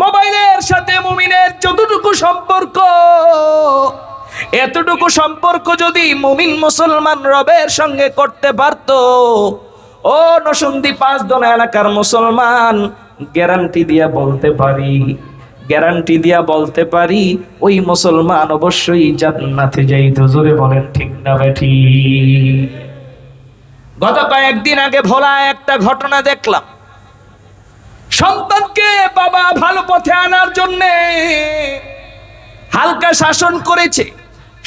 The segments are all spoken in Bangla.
মোবাইলের সাথে মুমিনের যতটুকু সম্পর্ক, এতটুকু সম্পর্ক যদি মুমিন মুসলমান রবের সঙ্গে করতে পারত, ও নসুন্দি পাঁচ দন এলাকার মুসলমান, গ্যারান্টি দিয়া বলতে পারি, গ্যারান্টি দিয়া বলতে পারি, ওই মুসলমান অবশ্যই জান্নাতে যাইতো, জোরে বলেন ঠিক না বেঠি গত কয়েকদিন আগে ভোলা একটা ঘটনা দেখলাম। সন্তানকে বাবা ভালো পথে আনার জন্যে হালকা শাসন করেছে।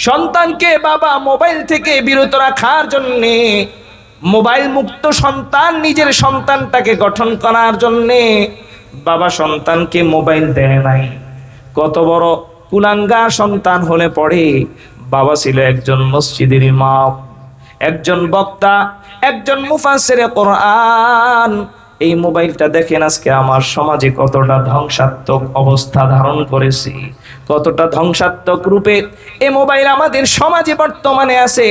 সন্তানকে বাবা মোবাইল থেকে বিরত রাখার জন্যে, মোবাইল মুক্ত সন্তান নিজের সন্তানটাকে গঠন করার জন্যে বাবা সন্তানকে মোবাইল দেয় নাই। কত বড় কুলাঙ্গা সন্তান হলে পড়ে বাবা ছিল একজন মসজিদের ইমাম, একজন বক্তা, একজন মুফাসিরে কোরআন এই মোবাইলটা দেখেন আজকে আমার সমাজে কতটা ধ্বংসাত্মক অবস্থা ধারণ করেছে, কতটা ধ্বংসাত্মক রূপে এ মোবাইল আমাদের সমাজে বর্তমানে আছে।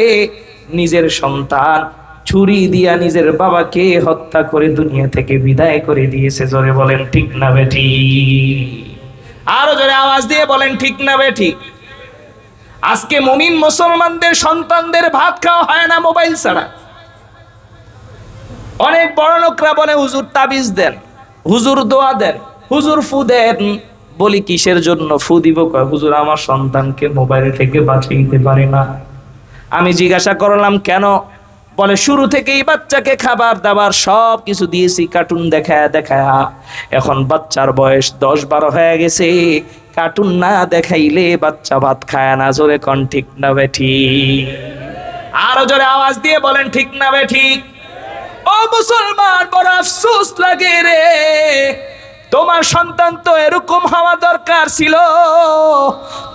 নিজের সন্তান ছুরি দিয়া নিজের বাবাকে হত্যা করে দুনিয়া থেকে বিদায় করে দিয়েছে, জোরে বলেন ঠিক না বেঠি? আরও জোরে আওয়াজ দিয়ে বলেন ঠিক না বেঠি? আজকে মুমিন মুসলমানদের সন্তানদের ভাত খাওয়া হয় না মোবাইল ছাড়া। অনেক বড় লোকরা বলে, হুজুর তাবিজ দেন, হুজুর দোয়া দেন, হুজুর ফু দেন। বলি, কিসের জন্য ফু দিব? কয়, হুজুর, আমার সন্তানকে মোবাইল থেকে বাঁচিয়ে পারে না। আমি জিজ্ঞাসা করলাম, কেন? বলে, শুরু থেকেই বাচ্চাকে খাবার দাবার সব কিছু দিয়েছি কার্টুন দেখায় দেখায়। এখন বাচ্চার বয়স দশ বারো হয়ে গেছে। কার্টুন না দেখাইলে বাচ্চা ভাত খায় না। জোরে কন, ঠিক না বেঠি আরও জোরে আওয়াজ দিয়ে বলেন, ঠিক না বেঠিক ও মুসলমান, বড় আফসোস লাগে রে। তোমার সন্তান তো এরকম হওয়া দরকার ছিল।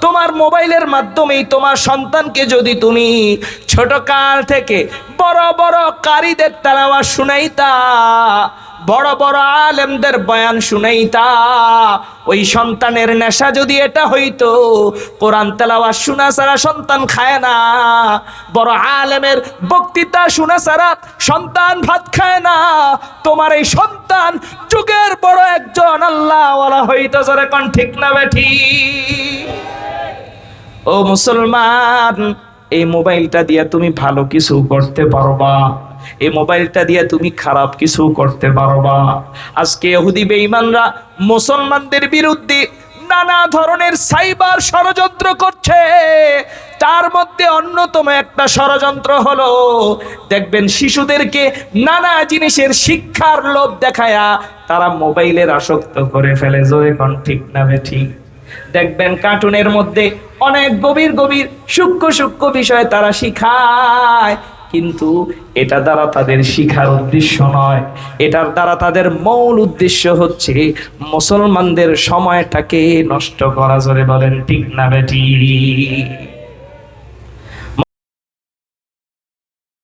তোমার মোবাইলের মাধ্যমেই তোমার সন্তানকে যদি তুমি ছোট কাল থেকে বড় বড় কারিদের তালাওয়া শুনাইতা বড় বড় আলেমদের বয়ান শুনাইতা। ওই সন্তানের নেশা যদি এটা হইতো, কোরআন তেলাওয়া শোনা ছাড়া সন্তান খায় না। বড় আলেমের বক্তৃতা শোনা ছাড়া সন্তান ভাত খায় না। তোমার এই সন্তান যুগের বড় একজন আল্লাহ ওয়ালা হইতো কোন ঠিক না বেঠি ও মুসলমান, এই মোবাইলটা দিয়ে তুমি ভালো কিছু করতে পারবা। এই মোবাইলটা দিয়ে তুমি খারাপ কিছু করতে পারবা আজকে ইহুদি বেঈমানরা মুসলমানদের বিরুদ্ধে নানা ধরনের সাইবার ষড়যন্ত্র করছে। তার মধ্যে অন্যতম একটা ষড়যন্ত্র হলো, দেখবেন শিশুদেরকে নানা জিনিসের শিক্ষার লোভ দেখায়া তারা মোবাইলের আসক্ত করে ফেলে। জোরে কোন, ঠিক না ঠিক? দেখবেন কার্টুনের মধ্যে অনেক গভীর গভীর সূক্ষ্ম সূক্ষ্ম বিষয় তারা শিখায়। কিন্তু এটা দ্বারা তাদের শিখার উদ্দেশ্য নয়। এটার দ্বারা তাদের মৌল উদ্দেশ্য হচ্ছে মুসলমানদের সময়টাকে নষ্ট করা। জোরে বলেন, ঠিক না বেটি?